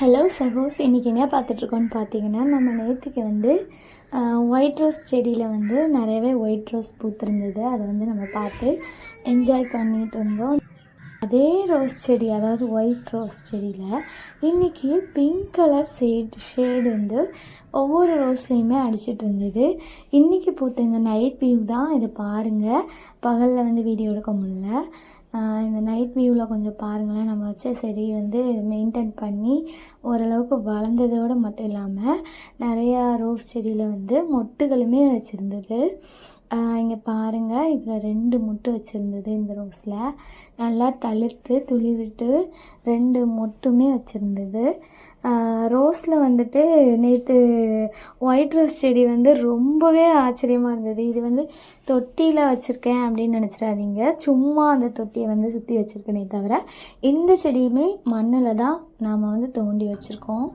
Hello சகோஸ். இன்றைக்கி என்ன பார்த்துட்ருக்கோன்னு பார்த்தீங்கன்னா நம்ம நேற்றுக்கு வந்து ஒயிட் ரோஸ் செடியில் வந்து நிறையவே ஒயிட் ரோஸ் பூத்திருந்தது. அதை வந்து நம்ம பார்த்து என்ஜாய் பண்ணிகிட்டு இருந்தோம். அதே ரோஸ் செடி அதாவது ஒயிட் ரோஸ் செடியில் இன்றைக்கி பிங்க் கலர் ஷேட் ஷேடு வந்து ஒவ்வொரு ரோஸ்லேயுமே அடிச்சிட்டு இருந்தது. இன்றைக்கி பூத்துங்க நைட் வியூ தான் இதை பாருங்கள் பகலில் வந்து வீடியோ எடுக்க முடியல. இந்த நைட் வியூவில் கொஞ்சம் பாருங்களேன். நம்ம வச்ச செடி வந்து மெயின்டைன் பண்ணி ஓரளவுக்கு வளர்ந்ததோடு மட்டும் இல்லாமல் நிறையா ரோஸ் செடியில் வந்து மொட்டுகளுமே வச்சுருந்தது. இங்கே பாருங்கள் இதில் ரெண்டு மொட்டு வச்சுருந்தது இந்த ரோஸில் நல்லா தளிர்த்து துளிர்விட்டு ரெண்டு மொட்டுமே வச்சுருந்தது. ரோஸில் வந்துட்டு நேற்று ஒயிட் ரோஸ் செடி வந்து ரொம்பவே ஆச்சரியமாக இருந்தது. இது வந்து தொட்டியில் வச்சுருக்கேன் அப்படின்னு நினச்சிடாதீங்க. சும்மா அந்த தொட்டியை வந்து சுற்றி வச்சுருக்கேனே தவிர இந்த செடியுமே மண்ணில் தான் நாம் வந்து தோண்டி வச்சுருக்கோம்.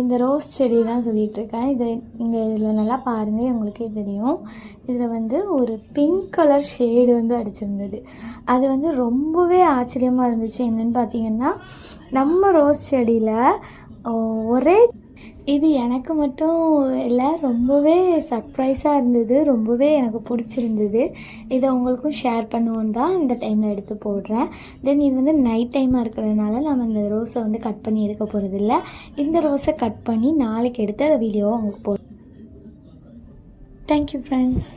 இந்த ரோஸ் செடி தான் சொல்லிகிட்ருக்கேன் இது இங்கே இதில் நல்லா பாருங்கள் உங்களுக்கே தெரியும். இதில் வந்து ஒரு பிங்க் கலர் ஷேடு வந்து அடிச்சிருந்தது. அது வந்து ரொம்பவே ஆச்சரியமாக இருந்துச்சு. என்னென்னு பார்த்தீங்கன்னா நம்ம ரோஸ் செடியில் ஒரே இது எனக்கு மட்டும் இல்லை ரொம்பவே சர்ப்ரைஸாக இருந்தது. ரொம்பவே எனக்கு பிடிச்சிருந்தது. இதை உங்களுக்கும் ஷேர் பண்ணுவோம் தான் இந்த டைமில் எடுத்து போடுறேன். தென் இது வந்து நைட் டைமாக இருக்கிறதுனால நம்ம இந்த ரோஸை வந்து கட் பண்ணி எடுக்க போகிறதில்ல இந்த ரோஸை கட் பண்ணி நாளைக்கு எடுத்து அதை வீடியோவை உங்களுக்கு போடுறேன். Thank you friends